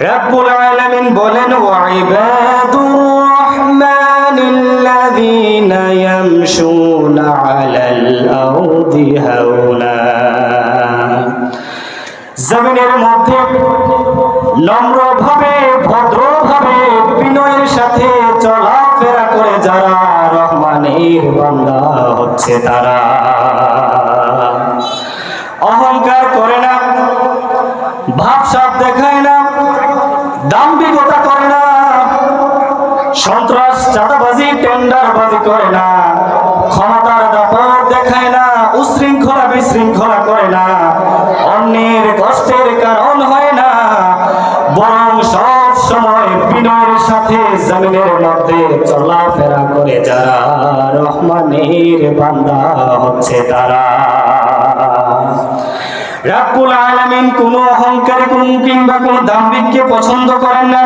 রব্বুল আলামিন বলেন ওয়াইবাদুর রহমানিল্লাযীনা ইয়ামশুনা আলাল আরদি হাওলা। জমিনের মধ্যে নম্রভাবে, ভদ্রভাবে, বিনয়ের সাথে চলাফেরা করে যারা রহমানের বান্দা হচ্ছে তারা। অহংকার করে না ভাবসাব দেখায় না দাম্ভিকতা করে না। সন্ত্রাস, চাঁদাবাজি, টেন্ডারবাজি করে না। ক্ষমতার দাপট দেখায় না, উশৃঙ্খলা বিশৃঙ্খলা করে না। অন্যের কষ্টের কারণ হয় না। বরং সব সময় বিনয়ের সাথে জমিনের মধ্যে চলাফেরা করে যারা রহমানের বান্দা হচ্ছে তারা। রাব্বুল আলামিন কোন অহংকার কোন কিংবা কোন দাম্ভিককে পছন্দ করেন না।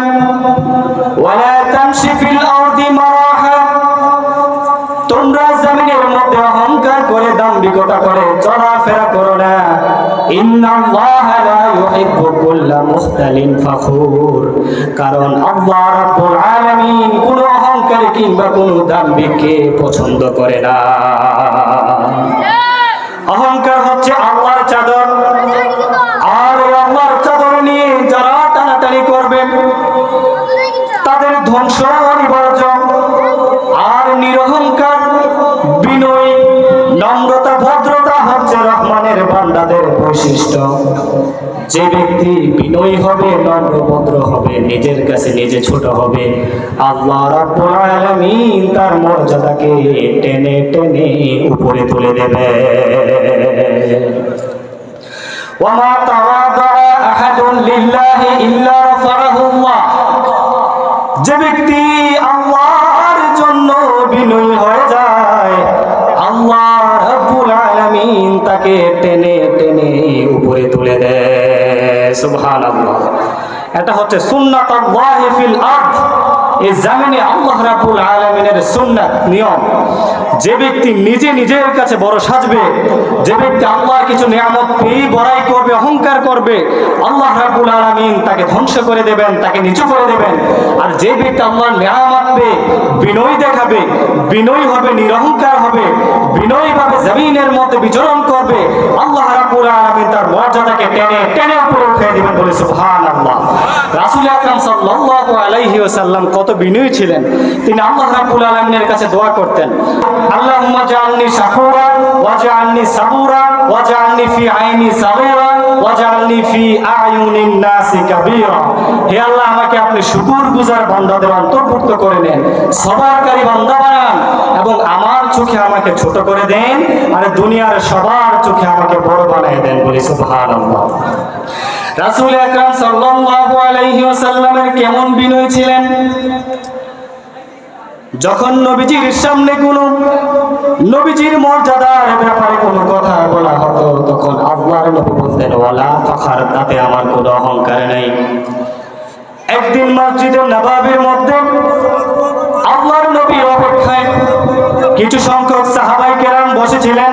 ওয়ালা তামশি ফিল আরদি মারাহা। তোমরা জমিনের মধ্যে অহংকার করে দাম্ভিকতা করে চলাফেরা করো না। ইন্নাল্লাহা লা ইউহিব্বু কুল্লা মুখতালিন ফাখুর। কারণ আল্লাহ রাব্বুল আলামিন কোন অহংকারী কিংবা কোন দাম্ভিককে পছন্দ করে না। অহংকার হবে বান্দাদের বৈশিষ্ট্য, যে ব্যক্তি বিনয়ী হবে নম্রভদ্র হবে, নিজের কাছে নিজে ছোট হবে, আল্লাহ রাব্বুল আলামিন তার মর্যাদাকে টেনে টেনে উপরে তুলে দেবে। ওয়া তাওয়াদা আহাদুন লিল্লাহি ইল্লা রাফাআহু যে ব্যক্তি আল্লাহ তাকে টেনে টেনে উপরে তুলে দেয়। সুবহানাল্লাহ। এটা হচ্ছে সুন্নাতুল্লাহি ফিল আর্থ এই জামিনে আল্লাহ রাবুল আলমিনের সুন্নাত নিয়ম। যে ব্যক্তি নিজে নিজের কাছে বড় সাজবে, যে ব্যক্তি আল্লাহর কিছু নিয়ামত পেয়ে বড়াই করবে, অহংকার করবে, আল্লাহ রাব্বুল আলামিন তাকে ধ্বংস করে দেবেন, তাকে নিচু করে দেবেন। আর যে ব্যক্তি আল্লাহর নিয়ামত পেয়ে বিনয় দেখাবে, বিনয় হবে, নিরহংকার হবে বিনয়ী ভাবে জমিনের মধ্যে বিচরণ করবে, আল্লাহ রাব্বুল আলামিন তার মর্যাদাকে টেনে টেনে উপরে উঠে দিবেন বলে সুবহানাল্লাহ। রাসূল আকরাম সাল্লাল্লাহু আলাইহি ওয়াসাল্লাম কত বিনয়ী ছিলেন। তিনি আল্লাহ রাব্বুল আলামিনের কাছে দোয়া করতেন। আল্লাহুম্মা জাআলনি শাকুরা ওয়াজআলনি সাবুরা ওয়াজআলনি ফি আইনি সাগীরা ওয়াজআলনি ফি আয়ুনিন নাসি হে আল্লাহ, আমাকে আপনি শুকর গুজার বান্দাদের অন্তর্ভুক্ত করে নেন, সবারকারী বান্দা বানান, এবং আমার চোখে আমাকে ছোট করে দেন, আর দুনিয়ার সবার চোখে আমাকে বড় বানিয়ে দেন বলি সুবহানাল্লাহ। রাসূল আকরাম সাল্লাল্লাহু আলাইহি ওয়াসাল্লামের কেমন বিনয় ছিলেন? যখন নবীজির সামনে কোনো নবীজির মর্যাদার ব্যাপারে কোনো কথা বলা হতো, তখন আল্লাহর নবী বলতেন, ওয়ালা ফাখার, তাতে আমার কোনো অহংকার নেই। একদিন মসজিদের নবাবির মধ্যে আল্লাহর নবীর অপেক্ষায় কিছু সংখ্যক সাহাবাই কেরাম বসেছিলেন।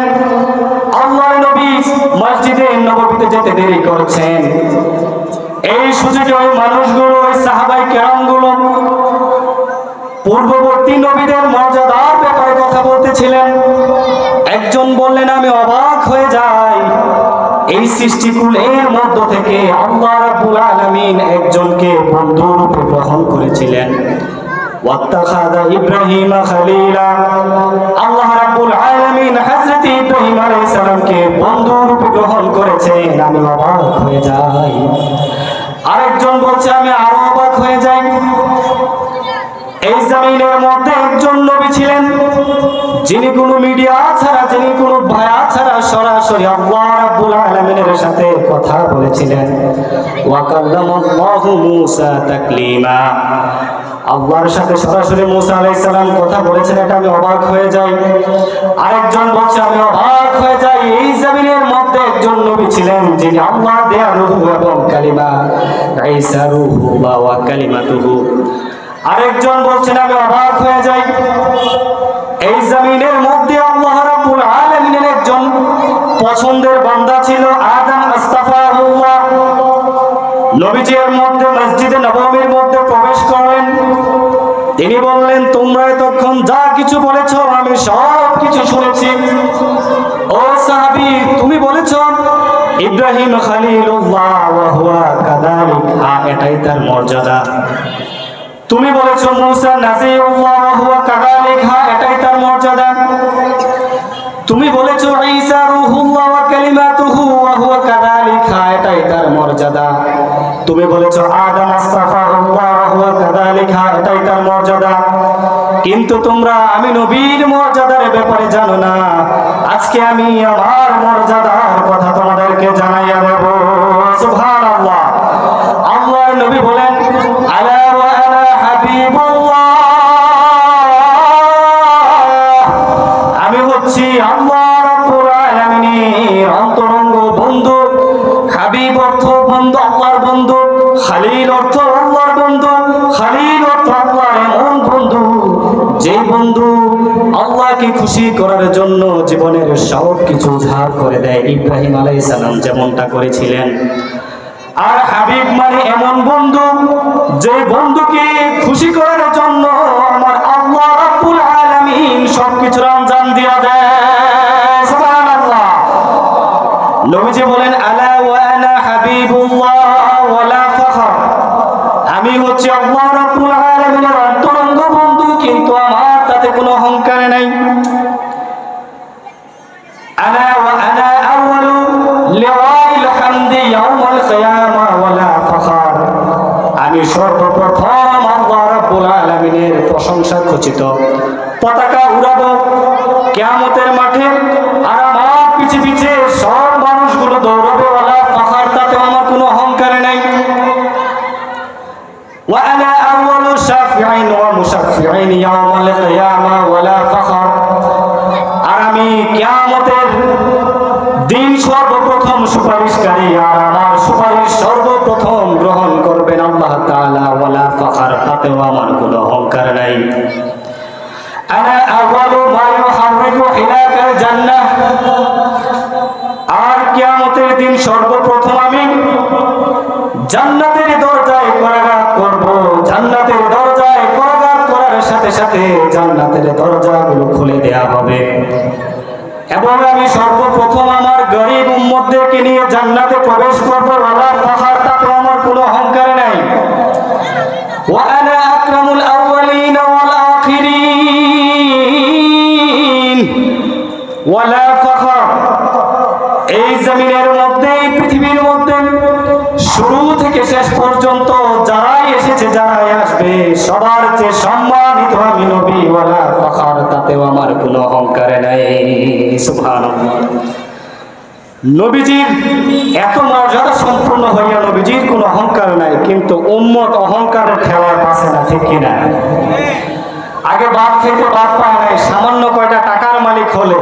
আল্লাহর নবী মসজিদে নববীতে যেতে দেরি করছেন। এই সুযোগে ওই মানুষগুলো, ওই সাহাবাই কেরামগুলো পূর্ববর্তী নবীদের মর্যাদার ব্যাপারে কথা বলতেছিলেন। একজন বললেন, আমি অবাক হয়ে যাই। এই সৃষ্টিকুলের মধ্য থেকে আল্লাহ রাব্বুল আলামিন একজনকে বন্ধু রূপে গ্রহণ করেছিলেন। ওয়াত্তাখাযা ইব্রাহিম খলিলা। আল্লাহ রাব্বুল আলামিন হযরত ইব্রাহিম আলাইহিস সালামকে বন্ধু রূপে গ্রহণ করেছেন। আমি অবাক হয়ে যাই। আরেকজন বলছে, আমি আরও অবাক হয়ে যাই। জমিনের মধ্যে একজন নবী ছিলেন। যিনি কোনো মিডিয়া ছাড়া, যিনি কোনো ভায়া ছাড়া সরাসরি আল্লাহ রাব্বুল আলামিনের সাথে কথা বলেছিলেন। ওয়া কাল্লামাল্লাহু মূসা তাকলিমা। আল্লাহর সাথে সরাসরি মুসা আলাইহিস সালাম কথা বলেছেন, এটা আমি অবাক হয়ে যাই। আরেকজন বলছে, আমি অবাক হয়ে যাই, এই জমিনের মধ্যে একজন নবী ছিলেন, যিনি আল্লাহ দেয়া রূহ এবং কালিমা, ঈসা রূহু বা ওয়া কালিমাতুহু। আরেকজন বলছেন, আমি অবাক হয়ে যাই। এই জমিনের মধ্যে আল্লাহ রাব্বুল আলামিনের একজন পছন্দের বান্দা ছিল, আদম আস্তাফারুল্লাহ নবীজি এর মধ্যে, মসজিদে নবমীর মধ্যে প্রবেশ করলেন। তিনি বললেন, তোমরা এতক্ষণ যা কিছু বলেছ, আমি সব কিছু শুনেছি। ও সাহাবি, তুমি বলেছ, ইব্রাহিম খালিলুল্লাহ ওয়া হুয়া কাযালিক। হ্যাঁ এটাই তার মর্যাদা। তুমি বলেছ, মুসা নাজিউল্লাহ, হুয়া কাযালিক হ্যাঁ এটাই তার মর্যাদা। তুমি বলেছ, ঈসা রূহুল্লাহ ওয়া কালিমাতুহু ওয়া হুয়া কাযালিক হ্যাঁ এটাই তার মর্যাদা। তুমি বলেছ, আদম আস্তাগফিরুল্লাহ ওয়া হুয়া হ্যাঁ এটাই তার মর্যাদা। কিন্তু তোমরা, আমি নবীর মর্যাদার ব্যাপারে জানো না। আজকে আমি আমার মর্যাদার কথা তোমাদেরকে জানাইয়া দেব। সুবহানাল্লাহ। খালিল অর্থ আল্লাহর বন্ধু, খালিল অর্থ আল্লাহর এমন বন্ধু যে বন্ধু আল্লাহকে খুশি করার জন্য জীবনের সব কিছু ঝাড় করে দেয়, ইব্রাহিম আলাইহিস সালাম যেমনটা করেছিলেন। আর হাবিব মানে এমন বন্ধু, যে বন্ধুকে খুশি করার জন্য আমার আল্লাহ রাব্বুল আলামিন সবকিছুর আঞ্জাম দিয়া দেয়। প্রশংসা খচিত পতাকা উড়াবো কিয়ামতের মাঠে আর আমার পিছে পিছে সব মানুষগুলো দৌড়াবে ওয়ালা ফাখার তাতে আমার কোনো অহংকার নাই وأنا أول شافع ومشفع يوم القيامة ولا فخر আর আমি কিয়ামতের দিন সর্বপ্রথম সুপারিশকারী আর আমার সুপারিশ সর্বপ্রথম গ্রহণ করবেন আল্লাহ তাআলা ওয়ালা ফাখার তাতেও আমার কোনো দরকার নাই। আর কিয়ামতের দিন সর্বপ্রথম আমি জান্নাতের দরজায় করাঘাত করব। জান্নাতের দরজায় করাঘাত করার সাথে সাথে জান্নাতের দরজাগুলো খুলে দেয়া হবে। এবং আমি সর্বপ্রথম আমার গরিব উম্মদদেরকে নিয়ে জান্নাতে প্রবেশ করব। আল্লাহ তাহার তাতে আমার কোনো অহংকার নাই। ওয়ালা আকরামুল ওয়ালা ফখর। এই জমিনের মধ্যে, এই পৃথিবীর মধ্যে শুরু থেকে শেষ পর্যন্ত যারাই এসেছে, যারাই আসবে, সবার চেয়ে সম্মানিত আমি নবী, ওয়ালা ফখর। তাতেও আমার কোনো অহংকার নাই। সুবহানাল্লাহ। নবীজির এত মর্যাদা সম্পূর্ণ হইয়া নবীজির কোনো অহংকার নাই, কিন্তু উম্মত অহংকারের খেলার পাশে না, ঠিক কিনা? আগে বাদ খেতে বাদ পায় নাই, সামান্য কয়টা টাকার মালিক হলে।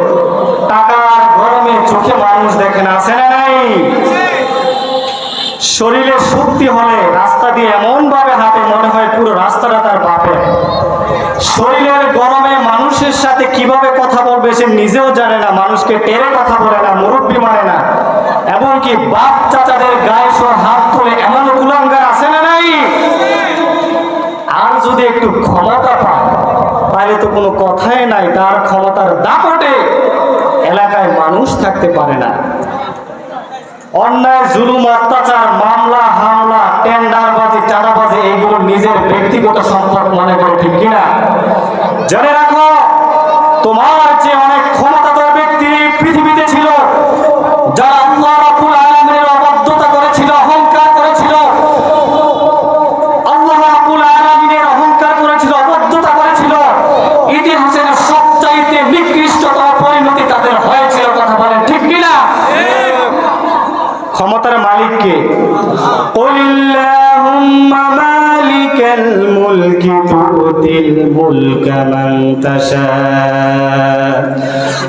টাকার গরমে চোখে মানুষ দেখে না, আছে না নাই? শরীরে শক্তি হলে রাস্তা দিয়ে এমন ভাবে হাঁটে, মনে হয় পুরো রাস্তাটা তার বাপের। শরীরের গরমে মানুষের সাথে কীভাবে কথা বলবে সে নিজেও জানে না, মানুষকে টেরে কথা বলে না, মুরব্বী মানে না। এমনকি বাপ চাচাদের গায়ে সহ হাত তুলে এমন কুলাঙ্গার আছে না নাই? আর যদি একটু ক্ষমতা পায় তাহলে তো কোনো কথাই নাই, তার ক্ষমতার দাপটে এলাকায় মানুষ থাকতে পারে না। অন্যায়, জুলুম, অত্যাচার, মামলা, হামলা, টেন্ডারবাজি, চাঁদাবাজি এইগুলো নিজের ব্যক্তিগত সম্পদ মনে করে ঠিক কিনা? জেনে রাখো تَشَاءُ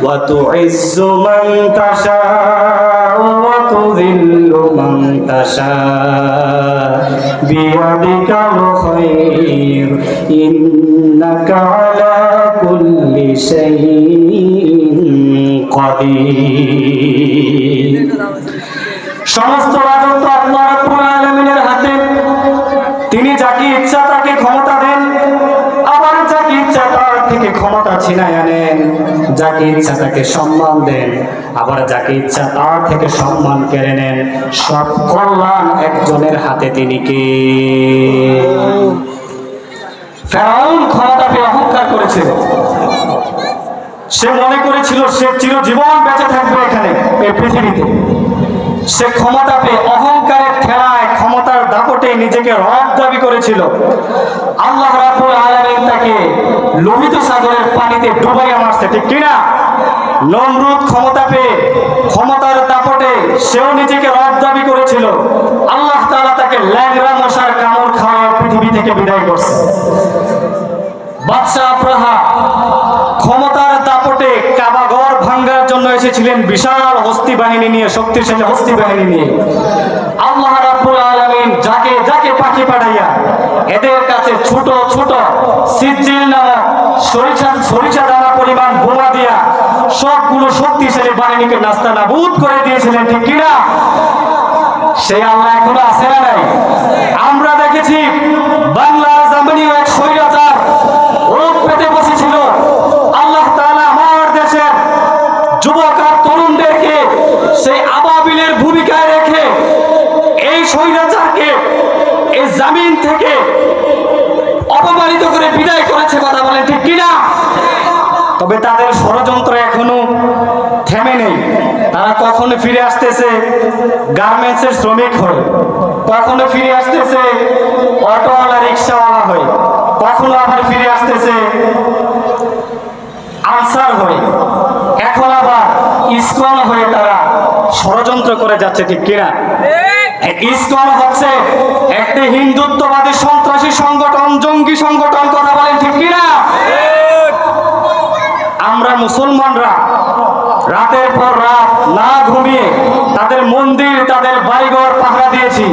وَتُعِزُّ مَنْ تَشَاءُ وَتُذِلُّ مَنْ تَشَاءُ بِيَدِكَ الْخَيْرُ إِنَّكَ عَلَى كُلِّ شَيْءٍ قَدِيرٌ সমস্ত রাজত্ব আল্লাহ ছিনায় আনেন যাকে ইচ্ছা তাকে সম্মান দেন। আবার যাকে ইচ্ছা তার থেকে সম্মান কেড়ে নেন। সব কল্যাণ একজনের হাতে তিনি কে? অহংকার করেছিল সে মনে করেছিল সে চিরজীবন বেঁচে থাকবে এখানে, এই পৃথিবীতে। সে ক্ষমতা পেয়ে অহংকারের ঠেলায় ক্ষমতার দাপটে নিজেকে রব দাবি করেছিল। আল্লাহ আলামিন তাকে লোহিত সাগরের পানিতে ডুবাইয়া মারছে, ঠিক কিনা? নমরুদ ক্ষমতা পেয়ে, ক্ষমতার দাপটে সেও নিজেকে রব দাবি করেছিল। আল্লাহ তাআলা তাকে ল্যাংরা মশার কামড় খাওয়ায় পৃথিবী থেকে বিদায় করছে। বাদশাহ আব্রাহা ক্ষমতার দাপটে কাবাঘর ভাঙ্গার জন্য এসেছিলেন বিশাল হস্তি বাহিনী নিয়ে, শক্তিশালী হস্তি বাহিনী নিয়ে। আল্লাহ রাব্বুল আলামিন যাকে যাকে পাখি পাঠাইয়া এদের কাছে ছোট ছোট সিজিল নামক সরিষা সরিষা দানা পরিমাণ বোমা দিয়া সবগুলো শক্তিশালী বাহিনীকে নাস্তা নাবুদ করে দিয়েছিলেন, ঠিক কিনা? সেই আল্লাহ এখনও আছে না নাই। আমরা দেখেছি বাংলার জামিনীয় এক স্বৈরাচার রোগ পেতে বসেছিল। আল্লাহ তাআলা আমার দেশের যুবক আর তরুণদেরকে সেই আবাবিলের ভূমিকায় রেখে এই স্বৈরাচারকে এই জামিন থেকে করে বিদায় করেছে কথা বলেন, ঠিক কিনা? তবে তাদের ষড়যন্ত্র এখনও থেমে নেই। তারা কখনো ফিরে আসতেছে গার্মেন্টসের শ্রমিক হয়ে, কখনো ফিরে আসতেছে অটোওয়ালা রিক্সাওয়ালা হয়ে, কখনো আবার ফিরে আসতেছে আনসার হয়ে। ইসকন হয়ে তারা ষড়যন্ত্র করে যাচ্ছে ঠিক কিনা? ইসকন হচ্ছে একটি হিন্দুত্ববাদী সন্ত্রাসী সংগঠন জঙ্গি সংগঠন কথা বলেন ঠিক কিনা? আমরা মুসলমানরা রাতের পর রাত না ঘুমিয়ে তাদের মন্দির তাদের বাড়িঘর পাহারা দিয়েছি।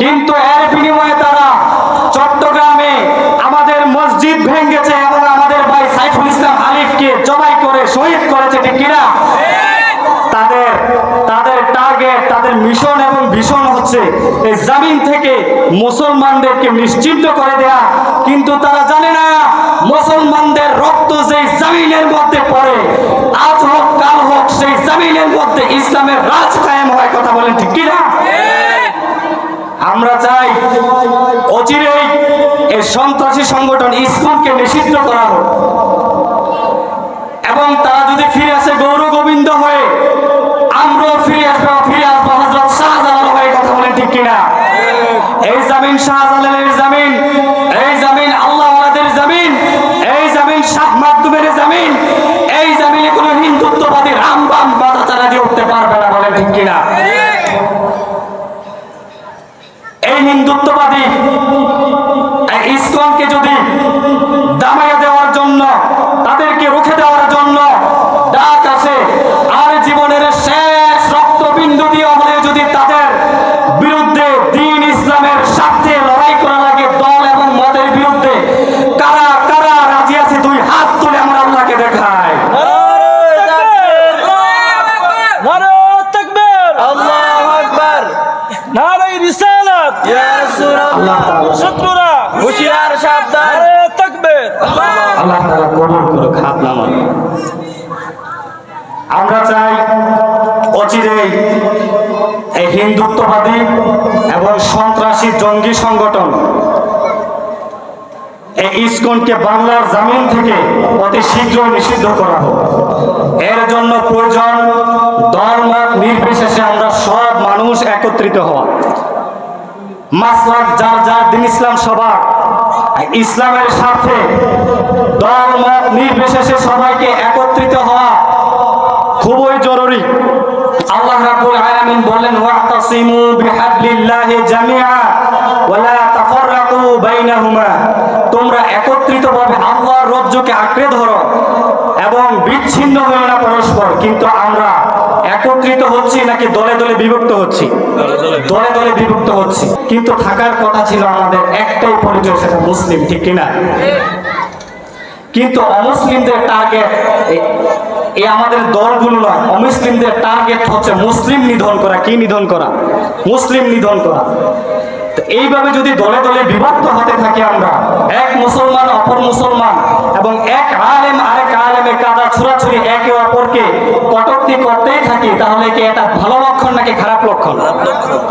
কিন্তু এর বিনিময়ে তারা চট্টগ্রামে আমাদের মসজিদ ভেঙেছে এবং আমাদের ভাই সাইফুল ইসলাম আলিফকে জবাই করে শহীদ করেছে ঠিক কিনা তাদের তাদের টার্গেট তাদের মিশন এবং ভীষণ হচ্ছে। এই জামিন থেকে মুসলমানদেরকে নিশ্চিন্ত করে দেয়া, কিন্তু তারা জানে না, মুসলমানদের রক্ত যেই জামিনের মধ্যে পড়ে, আজ হোক, কাল হোক, সেই জামিনের মধ্যে ইসলামের রাজ কায়েম হয়, কথা বলেন ঠিক কিনা? আমরা চাই অচিরেই এই সন্ত্রাসী সংগঠন ইসলামকে নিষিদ্ধ করা হোক। এবং তারা যদি ফিরে আসে গৌর গোবিন্দ হয়ে আমরাও ফিরে আসব ফিরে আসব। ঠিক কিনা? এই জামিন শাহজালালের জামিন, এই জামিন আল্লাহ জামিন, এই জামিন শাহ মাধ্যমের জামিন, এই জামিনে কোনো হিন্দুত্ববাদী রামবাম বাধা তারা দিয়ে উঠতে পারবে না বলে ঠিক কিনা? এই হিন্দুত্ববাদী হিন্দুত্ববাদী এবং সন্ত্রাসী জঙ্গি সংগঠন। এই ইসকনকে বাংলার জামিন থেকে অতি শীঘ্র নিষিদ্ধ করা হোক। এর জন্য প্রয়োজন মত নির্বিশেষে আমরা সব মানুষ একত্রিত হওয়া। মাসলাক যার যার দিন ইসলাম সবার। ইসলামের স্বার্থে মত নির্বিশেষে সবাইকে একত্রিত হওয়া খুবই জরুরি। আল্লাহ রাব্বুল আলামিন বলেন ওয়াতাসিমু বিহাবলিল্লাহি জামিআ ওয়ালা তাফাররাকু বাইনাহুমা। তোমরা একত্রিতভাবে আল্লাহর রজ্জুকে আঁকড়ে ধরো এবং বিচ্ছিন্ন হয়ে না পরস্পর কিন্তু আমরা একত্রিত হচ্ছি নাকি দলে দলে বিভক্ত হচ্ছি? দলে দলে বিভক্ত। হচ্ছি। কিন্তু থাকার কথা ছিল আমাদের একটাই পরিচয় সেটা মুসলিম ঠিক কিনা? কিন্তু অমুসলিমদের টার্গেট এই আমাদের দলগুলো নয়। অমুসলিমদের টার্গেট হচ্ছে মুসলিম নিধন করা। কি নিধন করা? মুসলিম নিধন করা। তো এইভাবে যদি দলে দলে বিভক্ত হতে থাকি আমরা, এক মুসলমান, অপর মুসলমান, এবং এক আলেম, আরেক আলেমের কাদা ছুড়াছুড়ি একে অপরকে কটক্তি করতেই থাকি, তাহলে কি এটা ভালো লক্ষণ নাকি খারাপ লক্ষণ?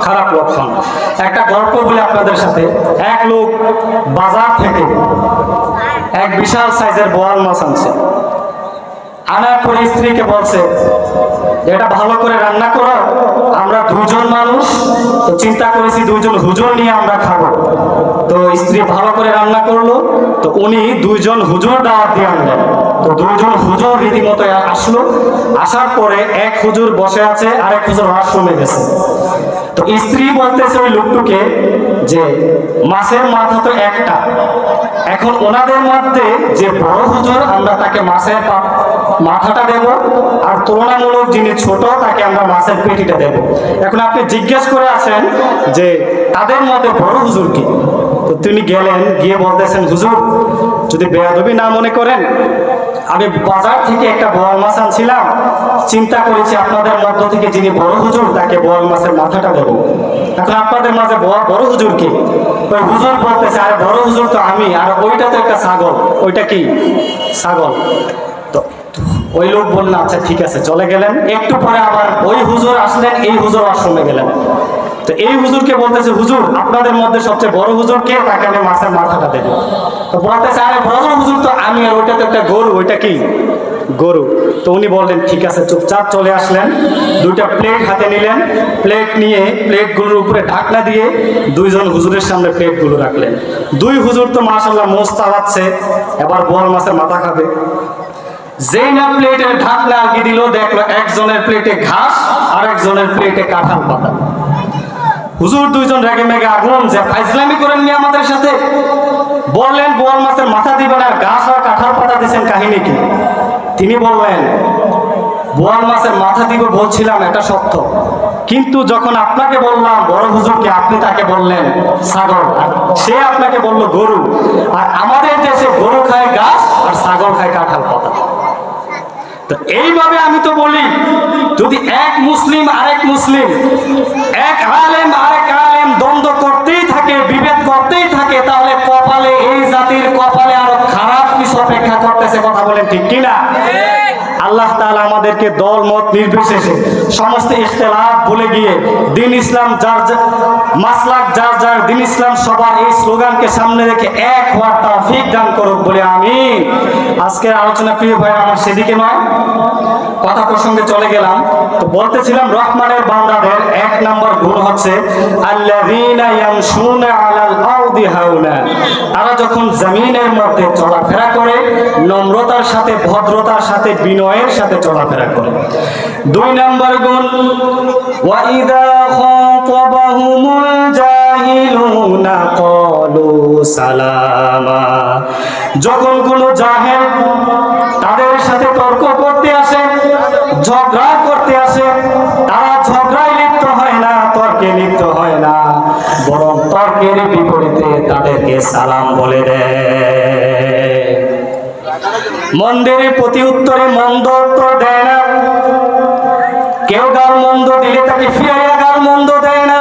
খারাপ লক্ষণ। একটা গল্প বলে আপনাদের সাথে। এক লোক বাজার থেকে এক বিশাল সাইজের বোয়াল মাছ আনছে। আনার পরে স্ত্রীকে বলছে, এটা ভালো করে রান্না করো, আমরা দুজন মানুষ, তো চিন্তা করেছি দুইজন হুজুর নিয়ে আমরা খাব। তো স্ত্রী ভালো করে রান্না করল, তো উনি দুইজন হুজুর দাওয়াত দিয়ে আনলেন। তো দুজন হুজুর রীতিমতো আসলো, আসার পরে এক হুজুর বসে আছে আর এক হুজুর ওয়াশরুমে গেছে। তো স্ত্রী বলতেছে ওই লোকটুকে যে, মাছের মাথা তো একটা। এখন ওনাদের মধ্যে যে বড় হুজুর, আমরা তাকে মাছের মাথাটা দেব আর তুলনামূলক যিনি ছোট, তাকে আমরা মাছের পেটিটা দেব। এখন আপনি জিজ্ঞেস করে আছেন যে, তাদের মধ্যে বড় হুজুর কি? তো তিনি গেলেন, গিয়ে বলতেছেন, হুজুর, যদি বেয়াদবি না মনে করেন আমি বাজার থেকে একটা বোয়াল মাছ আনছিলাম। চিন্তা করেছি আপনাদের মধ্য থেকে যিনি বড় হুজুর, তাকে বোয়াল মাছের মাথাটা দেব। এখন আপনাদের মাঝে বড়- বড় হুজুর কি? ওই হুজুর বলতেছে, আর বড় হুজুর তো আমি, আর ওইটা তো একটা ছাগল। ওইটা কি? ছাগল। তো ওই লোক বললেন আচ্ছা ঠিক আছে, চলে গেলেন। একটু পরে আবার ওই হুজুর আসলেন, এই হুজুর আশ্রমে গেলেন তো এই হুজুরকে বলতেছে, হুজুর, আপনাদের মধ্যে সবচেয়ে বড় হুজুর কে? তাকে আমি মাছের মাথাটা দেবো। তো বলতেছে আরে বড় হুজুর তো আমি আর ওইটা তো একটা গরু, ওইটা কি? গরু। তো উনি বললেন, ঠিক আছে, চুপচাপ চলে আসলেন। দুইটা প্লেট হাতে নিলেন। প্লেট নিয়ে প্লেটগুলোর উপরে ঢাকনা দিয়ে দুইজন হুজুরের সামনে প্লেটগুলো রাখলেন। দুই হুজুর তো মাশাল্লাহ মোষ চালাচ্ছে, এবার বোয়াল মাছের মাথা খাবে। যেই না প্লেটের ঢাকনা আগিয়ে দিল, দেখল একজনের প্লেটে ঘাস আর একজনের প্লেটে কাঁঠাল পাতা। হুজুর দুইজন রেগে মেগে আগুন যে ফাইজলামি করেন নি আমাদের সাথে। বললেন, বোয়াল মাছের মাথা দিবেন আর ঘাস আর কাঁঠাল পাতা দিয়েছেন কাহিনী কি? তিনি বললেন, বোয়াল মাছের মাথা দিব বলছিলাম, এটা সত্য। কিন্তু যখন আপনাকে বললাম, বড় হুজুরকে আপনি তাকে বললেন আর সে আপনাকে বলল গরু। আর আমাদের দেশে গরু খায় গাছ আর ছাগল খায় কাঁঠাল পাতা। এইভাবে আমি তো বলি, যদি এক মুসলিম আরেক মুসলিম, এক আলেম আরেক আলেম দ্বন্দ্ব করতেই থাকে, বিভেদ করতেই থাকে, তাহলে কপালে এই জাতির কপালে আরও খারাপ কিছু অপেক্ষা করতেছে, কথা বলেন ঠিক কিনা? আল্লাহ তাআলা আমাদেরকে দল, মত নির্বিশেষে সমস্ত ইখতিলাফ ভুলে গিয়ে দিন ইসলাম যার মাসলাক যার যার দিন ইসলাম সবার এই স্লোগানকে সামনে রেখে এক হওয়ার তৌফিক দান করুক বলে আমি আজকের আলোচনা প্রিয় ভাই আমার সেদিকে নয়, কথা প্রসঙ্গে চলে গেলাম। তো বলতেছিলাম, রহমানের বান্দাদের এক নম্বর গুণ হচ্ছে তারা যখন জমিনের মধ্যে চলাফেরা করে, নম্রতার সাথে, ভদ্রতার সাথে বিনয়ের সাথে চলাফেরা করে। দুই নম্বর গুণ যখন তাদের সাথে তর্ক করতে আসে, ঝগড়া করতে আসে, তারা ঝগড়ায় লিপ্ত হয় না, তর্কে লিপ্ত হয় না, বরং তর্কের বিপরীতে তাদেরকে সালাম বলে দেয়। মন্দিরের প্রতি উত্তরে মন্দ উত্তর দেয় না। কেউ গাল মন্দ দিলে তাকে ফিরাইয়া গাল মন্দ দেয় না।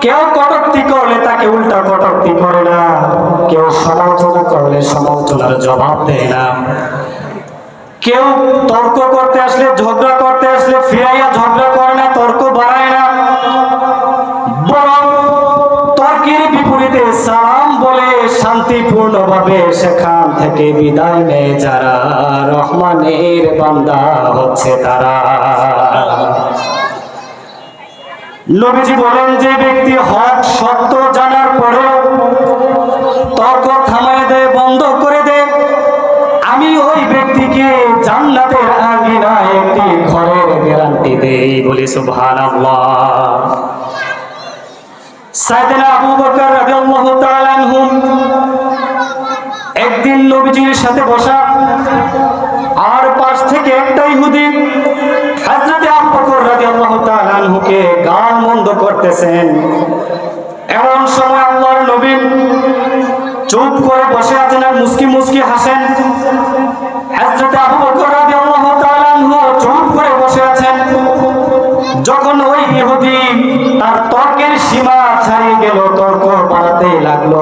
কেউ কটক্তি করলে তাকে উল্টা কটক্তি করে না। কেউ সমালোচনা করলে সমালোচনার জবাব দেয় না। কেউ তর্ক করতে আসলে ঝগড়া করতে আসলে ফিরাইয়া ঝগড়া করে না, তর্ক বাড়ায় না। বরং তর্কের বিপরীতে সালাম বলে শান্তিপূর্ণভাবে সেখান থেকে বিদায় নেয় যারা রহমানের বান্দা হচ্ছে তারা। নবীজি বলেন, যে ব্যক্তি হক সত্য জানার পরেও তর্ক থামায় দেয়, বন্ধ করে দেয়, আমি ওই ব্যক্তিকে জান্নাতের আঙিনায় একটি ঘরের গ্যারান্টি দেই বলি সুবহানাল্লাহ। সাইয়েদনা আবু বকর একদিন নবীজির সাথে বসা আর পাশ থেকে একটা ইহুদি হযরত গাল মন্দ করতেছেন। এমন সময় আল্লাহর নবী চুপ করে বসে আছেন আর মুস্কি মুস্কি হাসেন। যখন ওই ইহুদি তার তর্কের সীমা ছাড়িয়ে গেল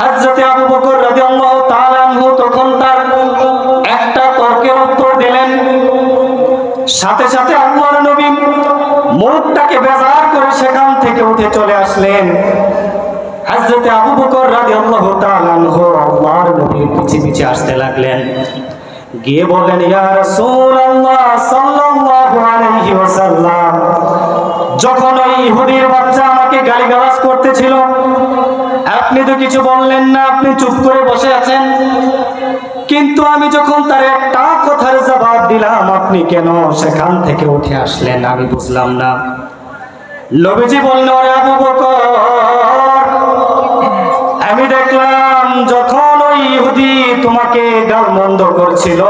হযরতে আবু বকর রাদিয়াল্লাহু তাআলা আনহু তখন তার একটা তর্কের উত্তর দিলেন। সাথে সাথে আল্লাহর নবী মুখটাকে বেজার করে সেখান থেকে উঠে চলে আসলেন। হযরতে আবু বকর রাদিয়াল্লাহু তাআলা আনহু আল্লাহর নবীর পিছে পিছে আসতে লাগলেন। গিয়ে বললেন, ইয়া রাসূলুল্লাহ সাল্লাল্লাহু আলাইহি ওয়াসাল্লাম যখন ওই ইহুদির বাচ্চা আমাকে গালিগালাজ করতেছিল, আপনি তো কিছু বললেন না, আপনি চুপ করে বসে আছেন। কিন্তু আমি যখন তার একটা কথার জবাব দিলাম, আপনি কেন সেখান থেকে উঠে আসলেন আমি বুঝলাম না। নবীজি বললেন, ওরে আবু বকর, আমি দেখলাম যখন ওই ইহুদি তোমাকে গালমন্দ করছিল,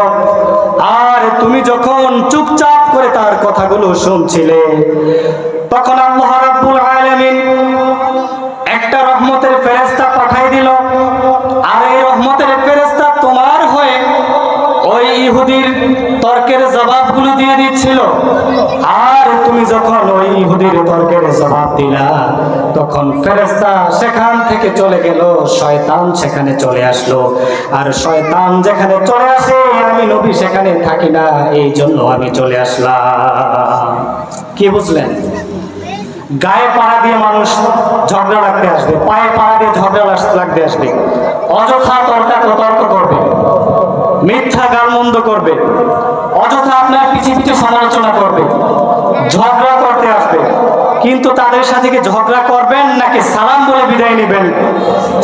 আর তুমি যখন চুপচাপ করে তার কথাগুলো শুনছিলে ইহুদির তর্কের জবাবগুলো দিয়ে দিচ্ছিল। আর তুমি যখন ওই ইহুদির তর্কের জবাব দিলা, তখন ফেরেস্তা সেখান থেকে চলে গেল, শয়তান সেখানে চলে আসলো। আর শয়তান যেখানে চলে আসে, আমি নবী সেখানে থাকি না, এই জন্য আমি চলে আসলাম। কি বুঝলেন? গায়ে পাড়া দিয়ে মানুষ ঝগড়া লাগতে আসবে, পায়ে পাড়া দিয়ে ঝগড়া লাগতে আসবে। অযথা তর্কা তর্ক করবে। মিথ্যা গালমন্দ করবে, অযথা আপনার পিছে পিছে সমালোচনা করবে, ঝগড়া করতে আসবে। কিন্তু তাদের সাথে কি ঝগড়া করবেন নাকি সালাম বলে বিদায় নেবেন?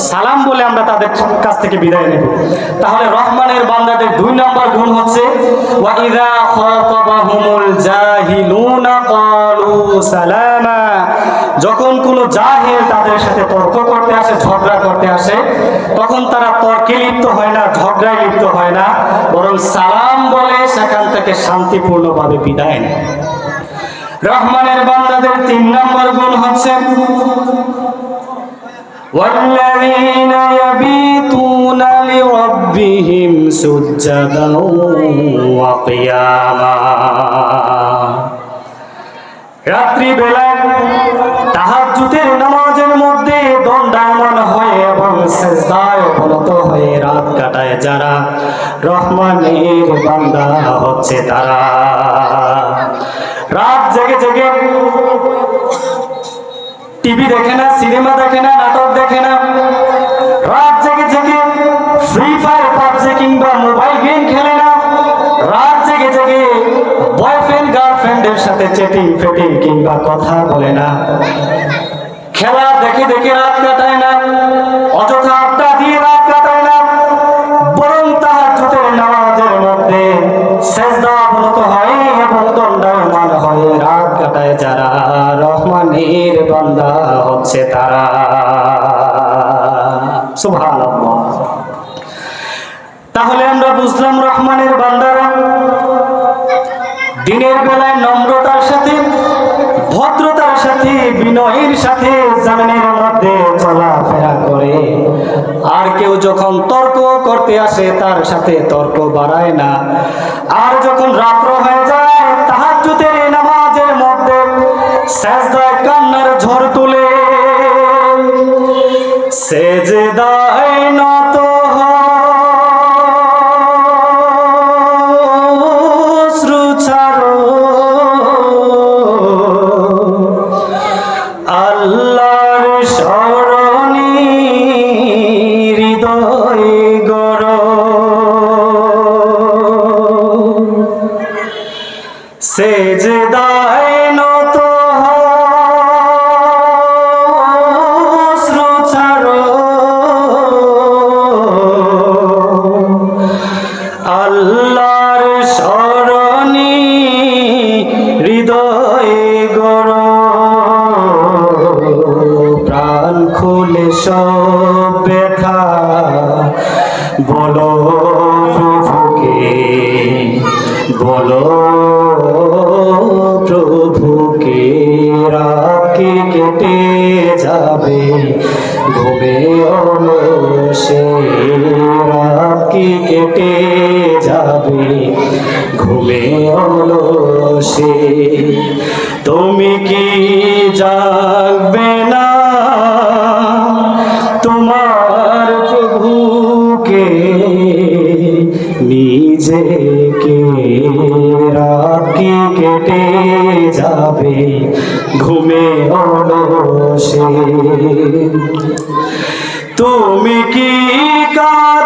সালাম বলে আমরা তাদের কাছ থেকে বিদায় নেব। তাহলে রহমানের বান্দাদের দুই নম্বর গুণ হচ্ছে, ওয়াইদা খাতাবাহুমুল জাহিলুনা ক্বালু সালামা যখন কোনো জাহিল তাদের সাথে তর্ক করতে আসে ঝগড়া করতে আসে তখন তারা তর্কে লিপ্ত হয় না ঝগড়ায় লিপ্ত হয় না বরং সালাম বলে সেখান থেকে শান্তিপূর্ণভাবে বিদায় নেয় রহমানের বান্দাদের তিন নম্বর গুণ হচ্ছে والذين يبيتون لربهم سجدا وقياما রাত্রি বেলায় তাহাজ্জুদের নামাজের মধ্যে দণ্ডায়মান হয়ে এবং সেজদায় অবনত হয়ে রাত কাটায় যারা রহমানের বান্দা হচ্ছে তারা। রাত জেগে জেগে টিভি দেখে না, সিনেমা দেখে না, নাটক দেখে না। রাত জেগে জেগে ফ্রি ফায়ার, পাবজি কিংবা মোবাইল গেম খেলে না। রাত জেগে জেগে বয়ফ্রেন্ড, গার্লফ্রেন্ডের সাথে চেটিং ফেটিং কিংবা কথা বলে না। খেলা দেখে দেখে রাত কাটায় না, অযথা আড্ডা দিয়ে রাত কাটায় না, বরং তাহার জুতের নামাজের মধ্যে সেজদা অবনত হয় এবং দণ্ডায়মান হয়ে রাত কাটায় যারা রহমানের বান্দা হচ্ছে তারা। সুবহানাল্লাহ। তাহলে আমরা বুঝলাম রহমানের বান্দারা। দিনের বেলায় নম্রতার সাথে সাথে বিনয়ের সাথে জামিনের মধ্যে চলাফেরা করে। আর কেউ যখন তর্ক করতে আসে, তার সাথে তর্ক বাড়ায় না। আর যখন রাত্র হয়ে যায় তাহার নামাজের মধ্যে সেজদায় যে কে রাত কেটে যাবে? ঘুমে অলসে তুমি কি কাঁদবে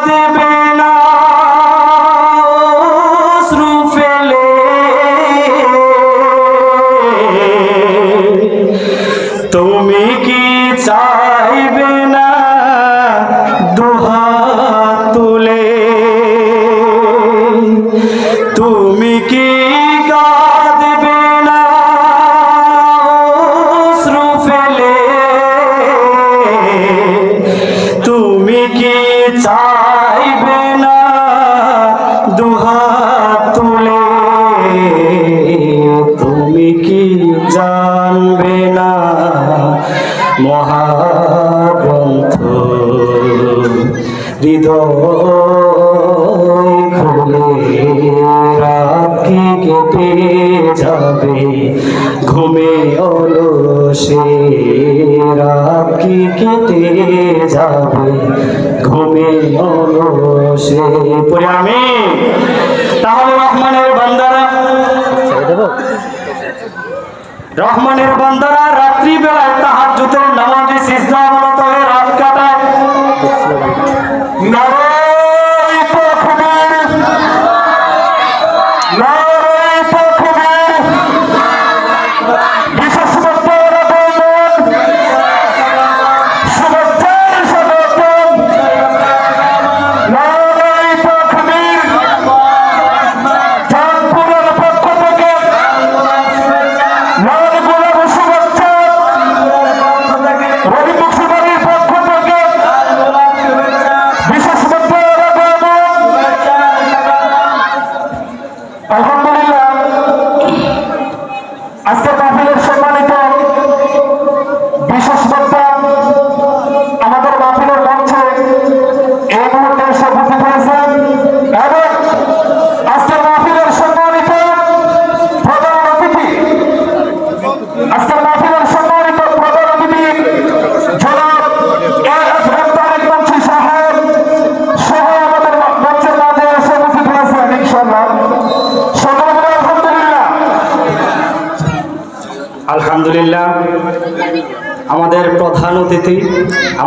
মহাগ্রন্থ হৃদয় খুলে কি কেটে যাবে। ঘুমে অলসে কি কেটে যাবে। ঘুমে অলসে পরে আমি। তাহলে রহমানের বান্দারা রহমানের বান্দারা রাত্রিবেলায় তাহার জুতের নামাজে সিজদা অবনত হয়ে রাত কাটায়।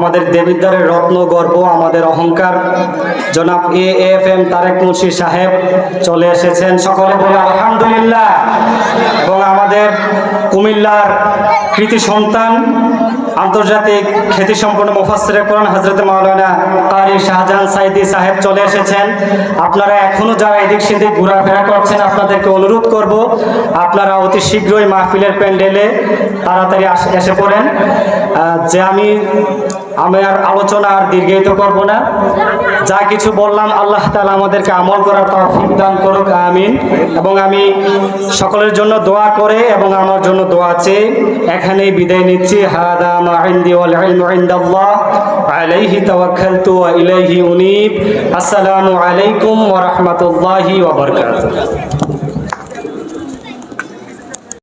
আমাদের দেবিদ্বারের রত্ন গর্ব, আমাদের অহংকার। জনাব A F M Tareq Munshi সাহেব চলে এসেছেন। সকলে বলে আলহামদুলিল্লাহ। এবং আমাদের কুমিল্লার কৃতি সন্তান আন্তর্জাতিক খ্যাতিসম্পন্ন মুফাসসিরে কোরআন হজরত মাওলানা কারি শাহজাহান সাইদি সাহেব চলে এসেছেন। আপনারা এখনও যারা এদিক সেদিক ঘোরাফেরা করছেন, আপনাদেরকে অনুরোধ করব, আপনারা অতি শীঘ্রই মাহফিলের প্যান্ডেলে তাড়াতাড়ি এসে পড়েন। যে আমি আমি আর আলোচনা আর দীর্ঘায়িত করব না। যা কিছু বললাম, আল্লাহ তাআলা আমাদেরকে আমল করার তৌফিক দান করুক, আমিন। এবং আমি সকলের জন্য দোয়া করে এবং আমার জন্য দোয়া চেয়ে এখানেই বিদায় নিচ্ছি। হাদা عندي والعلم عند الله. عليه توكلت وإليه أنيب. السلام عليكم ورحمة الله وبركاته.